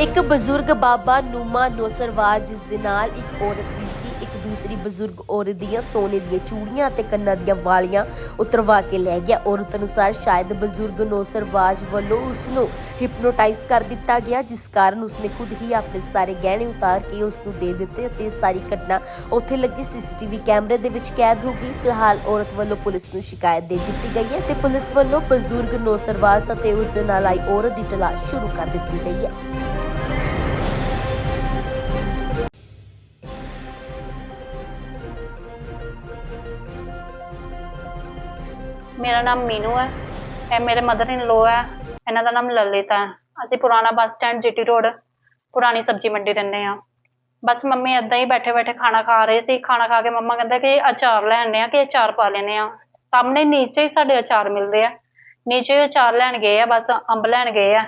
ਇੱਕ ਬਜ਼ੁਰਗ ਬਾਬਾ ਨੂਮਾ ਨੋਸਰਵਾਜ ਜਿਸ ਦੇ ਨਾਲ ਇੱਕ ਔਰਤ ਦੀ ਸੀ, ਇੱਕ ਦੂਸਰੀ ਬਜ਼ੁਰਗ ਔਰਤ ਦੀਆਂ ਸੋਨੇ ਦੀਆਂ ਚੂੜੀਆਂ ਅਤੇ ਕੰਨਾਂ ਦੀਆਂ ਵਾਲੀਆਂ ਉਤਰਵਾ ਕੇ ਲੈ ਗਿਆ। ਔਰਤ ਅਨੁਸਾਰ ਸ਼ਾਇਦ ਬਜ਼ੁਰਗ ਨੋਸਰਵਾਜ ਵੱਲੋਂ ਉਸ ਨੂੰ ਹਿਪਨੋਟਾਈਜ਼ ਕਰ ਦਿੱਤਾ ਗਿਆ, ਜਿਸ ਕਾਰਨ ਉਸਨੇ ਖੁਦ ਹੀ ਆਪਣੇ ਸਾਰੇ ਗਹਿਣੇ ਉਤਾਰ ਕੇ ਉਸ ਨੂੰ ਦੇ ਦਿੱਤੇ ਅਤੇ ਇਹ ਸਾਰੀ ਘਟਨਾ ਉੱਥੇ ਲੱਗੀ। ਸੀਸੀਟੀਵੀ ਕੈਮਰੇ ਦੇ ਵਿੱਚ ਕੈਦ ਹੋ ਗਈ। ਫਿਲਹਾਲ ਔਰਤ ਵੱਲੋਂ ਪੁਲਿਸ ਨੂੰ ਸ਼ਿਕਾਇਤ ਦੇ ਦਿੱਤੀ ਗਈ ਹੈ ਤੇ ਪੁਲਿਸ ਵੱਲੋਂ ਬਜ਼ੁਰਗ ਨੋਸਰਵਾਜ ਅਤੇ ਉਸ ਦੇ ਨਾਲ ਆਈ ਔਰਤ ਦੀ ਤਲਾਸ਼ ਸ਼ੁਰੂ ਕਰ ਦਿੱਤੀ ਗਈ ਹੈ। ਮੇਰਾ ਨਾਮ ਮੀਨੂ ਹੈ, ਇਹ ਮੇਰੇ ਮਦਰ ਇਨ ਲੋ ਹੈ, ਇਹਨਾਂ ਦਾ ਨਾਮ ਲਲਿਤ ਹੈ। ਅਸੀਂ ਪੁਰਾਣਾ ਬੱਸ ਸਟੈਂਡ ਜੀਟੀ ਰੋਡ, ਪੁਰਾਣੀ ਸਬਜ਼ੀ ਮੰਡੀ ਰਹਿੰਦੇ ਆ ਬਸ ਮੰਮੀ ਏਦਾਂ ਹੀ ਬੈਠੇ ਬੈਠੇ ਖਾਣਾ ਖਾ ਰਹੇ ਸੀ, ਖਾਣਾ ਖਾ ਕੇ ਮੰਮਾ ਕਹਿੰਦਾ ਕਿ ਅਚਾਰ ਲੈ ਆ ਕਿ ਅਚਾਰ ਪਾ ਲੈਣੇ ਆ ਸਾਹਮਣੇ ਨੀਚੇ ਹੀ ਸਾਡੇ ਅਚਾਰ ਮਿਲਦੇ ਆ। ਨੀਚੇ ਅਚਾਰ ਲੈਣ ਗਏ ਆ, ਬਸ ਅੰਬ ਲੈਣ ਗਏ ਆ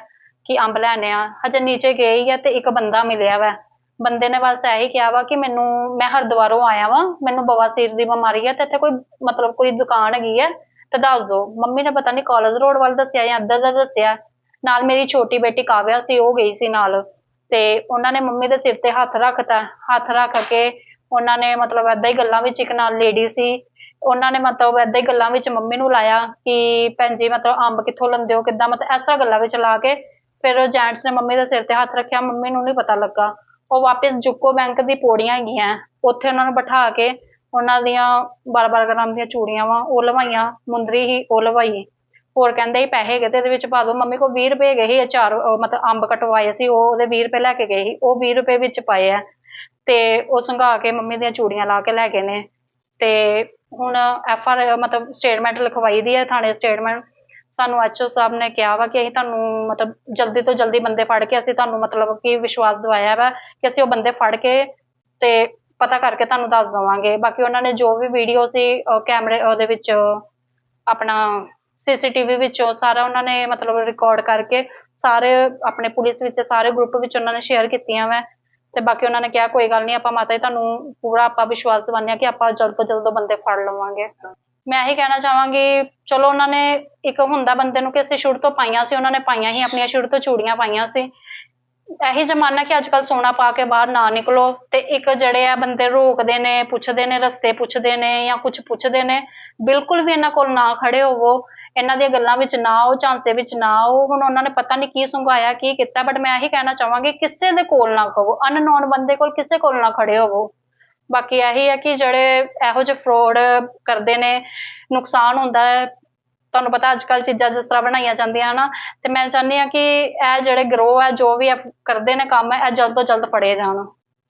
ਕਿ ਅੰਬ ਲੈਣੇ ਆ। ਹਜੇ ਨੀਚੇ ਗਏ ਹੀ ਆ ਤੇ ਇੱਕ ਬੰਦਾ ਮਿਲਿਆ ਵਾ। ਬੰਦੇ ਨੇ ਬਸ ਇਹੀ ਕਿਹਾ ਵਾ ਕਿ ਮੈਨੂੰ, ਮੈਂ ਹਰਿਦੁਆਰੋਂ ਆਇਆ ਵਾ, ਮੈਨੂੰ ਬਵਾਸੀਰ ਦੀ ਬਿਮਾਰੀ ਹੈ ਤੇ ਇੱਥੇ ਕੋਈ ਮਤਲਬ ਕੋਈ ਦੁਕਾਨ ਹੈਗੀ ਹੈ ਤੇ ਦੱਸ ਦਿਓ ਮੰਮੀ ਨੇ ਪਤਾ ਨਹੀਂ ਕਾਲਜ ਰੋਡ ਵੱਲ ਦੱਸਿਆ ਜਾਂ ਅੱਧਾ ਦਾ ਦੱਸਿਆ। ਨਾਲ ਮੇਰੀ ਛੋਟੀ ਬੇਟੀ ਕਾਵਿਆ ਸੀ, ਉਹ ਗਈ ਸੀ ਨਾਲ। ਤੇ ਉਹਨਾਂ ਨੇ ਮੰਮੀ ਦੇ ਸਿਰ ਤੇ ਹੱਥ ਰੱਖਤਾ, ਹੱਥ ਰੱਖ ਕੇ ਉਹਨਾਂ ਨੇ ਮਤਲਬ ਏਦਾਂ ਹੀ ਗੱਲਾਂ ਵਿੱਚ ਇੱਕ ਨਾਲ ਲੇਡੀ ਸੀ। ਉਹਨਾਂ ਨੇ ਮਤਲਬ ਏਦਾਂ ਹੀ ਗੱਲਾਂ ਵਿੱਚ ਮੰਮੀ ਨੂੰ ਲਾਇਆ ਕਿ ਭੈਣ ਜੀ ਮਤਲਬ ਅੰਬ ਕਿੱਥੋਂ ਲੈਂਦੇ ਹੋ, ਕਿੱਦਾਂ ਮਤਲਬ ਐਸਾ ਗੱਲਾਂ ਵਿੱਚ ਲਾ ਕੇ ਫਿਰ ਜੈਂਟਸ ਨੇ ਮੰਮੀ ਦੇ ਸਿਰ ਤੇ ਹੱਥ ਰੱਖਿਆ, ਮੰਮੀ ਨੂੰ ਨਹੀਂ ਪਤਾ ਲੱਗਾ। ਉਹ ਵਾਪਸ ਜੁਕੋ ਬੈਂਕ ਦੀ ਪੌੜੀਆਂ ਹੈਗੀਆਂ, ਉੱਥੇ ਉਹਨਾਂ ਨੂੰ ਬਿਠਾ ਕੇ ਉਹਨਾਂ ਦੀਆਂ 12-12 ਗ੍ਰਾਮ ਦੀਆਂ ਚੂੜੀਆਂ ਵਾ, ਉਹ ਲਵਾਈਆਂ, ਮੁੰਦਰੀ ਹੀ ਉਹ ਲਵਾਈ। ਹੋਰ ਕਹਿੰਦੇ ਸੀ ਪੈਸੇ ਹੈਗੇ ਤੇ ਇਹਦੇ ਵਿੱਚ ਪਾ ਦਿਓ ਮੰਮੀ ਕੋਲ 20 ਰੁਪਏ ਗਏ ਸੀ ਅਚਾਰ ਮਤਲਬ ਅੰਬ ਕਟਵਾਏ ਸੀ, ਉਹ ਉਹਦੇ 20 ਰੁਪਏ ਲੈ ਕੇ ਗਏ ਸੀ, ਉਹ 20 ਰੁਪਏ ਵਿੱਚ ਪਾਏ ਆ। ਤੇ ਉਹ ਸੰਘਾ ਕੇ ਮੰਮੀ ਦੀਆਂ ਚੂੜੀਆਂ ਲਾ ਕੇ ਲੈ ਗਏ ਨੇ। ਤੇ ਹੁਣ ਐਫ ਆਰ, ਮਤਲਬ ਸਟੇਟਮੈਂਟ ਲਿਖਵਾਈ ਦੀ ਹੈ ਥਾਣੇ ਸਟੇਟਮੈਂਟ। ਸਾਨੂੰ ਐਚਓ ਸਾਹਿਬ ਨੇ ਕਿਹਾ ਵਾ ਕਿ ਅਸੀਂ ਤੁਹਾਨੂੰ ਮਤਲਬ ਜਲਦੀ ਤੋਂ ਜਲਦੀ ਬੰਦੇ ਫੜ ਕੇ ਅਸੀਂ ਤੁਹਾਨੂੰ ਮਤਲਬ ਕਿ ਵਿਸ਼ਵਾਸ ਦਿਵਾਇਆ ਵਾ ਕਿ ਅਸੀਂ ਉਹ ਬੰਦੇ ਫੜ ਕੇ ਤੇ ਪਤਾ ਕਰਕੇ ਤੁਹਾਨੂੰ ਦੱਸ ਦਵਾਂਗੇ। ਬਾਕੀ ਉਹਨਾਂ ਨੇ ਜੋ ਵੀ ਵੀਡੀਓ ਸੀ ਕੈਮਰੇ ਉਹਦੇ ਵਿੱਚ, ਆਪਣਾ ਸੀਸੀਟੀਵੀ ਵਿੱਚੋਂ ਸਾਰਾ ਉਹਨਾਂ ਨੇ ਮਤਲਬ ਰਿਕਾਰਡ ਕਰਕੇ ਸਾਰੇ ਆਪਣੇ ਪੁਲਿਸ ਵਿੱਚ, ਸਾਰੇ ਗਰੁੱਪ ਵਿੱਚ ਉਹਨਾਂ ਨੇ ਸ਼ੇਅਰ ਕੀਤੀਆਂ ਵਾ। ਤੇ ਬਾਕੀ ਉਹਨਾਂ ਨੇ ਕਿਹਾ, ਕੋਈ ਗੱਲ ਨਹੀਂ, ਆਪਾਂ ਮਾਤਾ ਜੀ, ਤੁਹਾਨੂੰ ਪੂਰਾ ਆਪਾਂ ਵਿਸ਼ਵਾਸ ਦਿਵਾਉਂਦੇ ਹਾਂ ਕਿ ਆਪਾਂ ਜਲਦ ਤੋਂ ਜਲਦ ਬੰਦੇ ਫੜ ਲਵਾਂਗੇ। ਮੈਂ ਇਹੀ ਕਹਿਣਾ ਚਾਹਾਂਗੀ, ਚਲੋ ਉਹਨਾਂ ਨੇ ਇੱਕ ਹੁੰਦਾ ਬੰਦੇ ਨੂੰ ਕਿ ਅਸੀਂ ਸ਼ੁਰੂ ਤੋਂ ਪਾਈਆਂ ਸੀ, ਉਹਨਾਂ ਨੇ ਪਾਈਆਂ ਹੀ, ਆਪਣੀਆਂ ਸ਼ੁਰੂ ਤੋਂ ਚੂੜੀਆਂ ਪਾਈਆਂ ਸੀ। ਇਹੀ ਜ਼ਮਾਨਾ ਕਿ ਅੱਜ ਕੱਲ ਸੋਨਾ ਪਾ ਕੇ ਬਾਹਰ ਨਾ ਨਿਕਲੋ ਤੇ ਇੱਕ ਜਿਹੜੇ ਆ ਬੰਦੇ ਰੋਕਦੇ ਨੇ, ਪੁੱਛਦੇ ਨੇ, ਰਸਤੇ ਪੁੱਛਦੇ ਨੇ ਜਾਂ ਕੁਝ ਪੁੱਛਦੇ ਨੇ, ਬਿਲਕੁਲ ਵੀ ਇਹਨਾਂ ਕੋਲ ਨਾ ਖੜੇ ਹੋਵੋ। ਇਹਨਾਂ ਦੀਆਂ ਗੱਲਾਂ ਵਿੱਚ ਨਾ ਆਓ, ਝਾਂਸੇ ਵਿੱਚ ਨਾ ਆਓ। ਹੁਣ ਉਹਨਾਂ ਨੇ ਪਤਾ ਨਹੀਂ ਕੀ ਸੰਘਾਇਆ, ਕੀ ਕੀਤਾ ਬਟ ਮੈਂ ਇਹੀ ਕਹਿਣਾ ਚਾਹਾਂਗੀ, ਕਿਸੇ ਦੇ ਕੋਲ ਨਾ ਖਵੋ ਅਨਨੋਨ ਬੰਦੇ ਕੋਲ ਕਿਸੇ ਕੋਲ ਨਾ ਖੜੇ ਹੋਵੋ। ਬਾਕੀ ਇਹੀ ਹੈ ਕਿ ਜਿਹੜੇ ਇਹੋ ਜਿਹੇ ਫਰੋਡ ਕਰਦੇ ਨੇ, ਨੁਕਸਾਨ ਹੁੰਦਾ ਹੈ ਤੁਹਾਨੂੰ ਪਤਾ ਅੱਜ ਕੱਲ ਚੀਜ਼ਾਂ ਜਿਸ ਤਰ੍ਹਾਂ ਬਣਾਈਆਂ ਜਾਂਦੀਆਂ ਨਾ ਤੇ ਮੈਂ ਚਾਹੁੰਦੀ ਹਾਂ ਕਿ ਇਹ ਜਿਹੜੇ ਗਰੋਹ ਆ, ਜੋ ਵੀ ਇਹ ਕਰਦੇ ਨੇ ਕੰਮ, ਇਹ ਜਲਦ ਤੋਂ ਜਲਦ ਫੜੇ ਜਾਣ।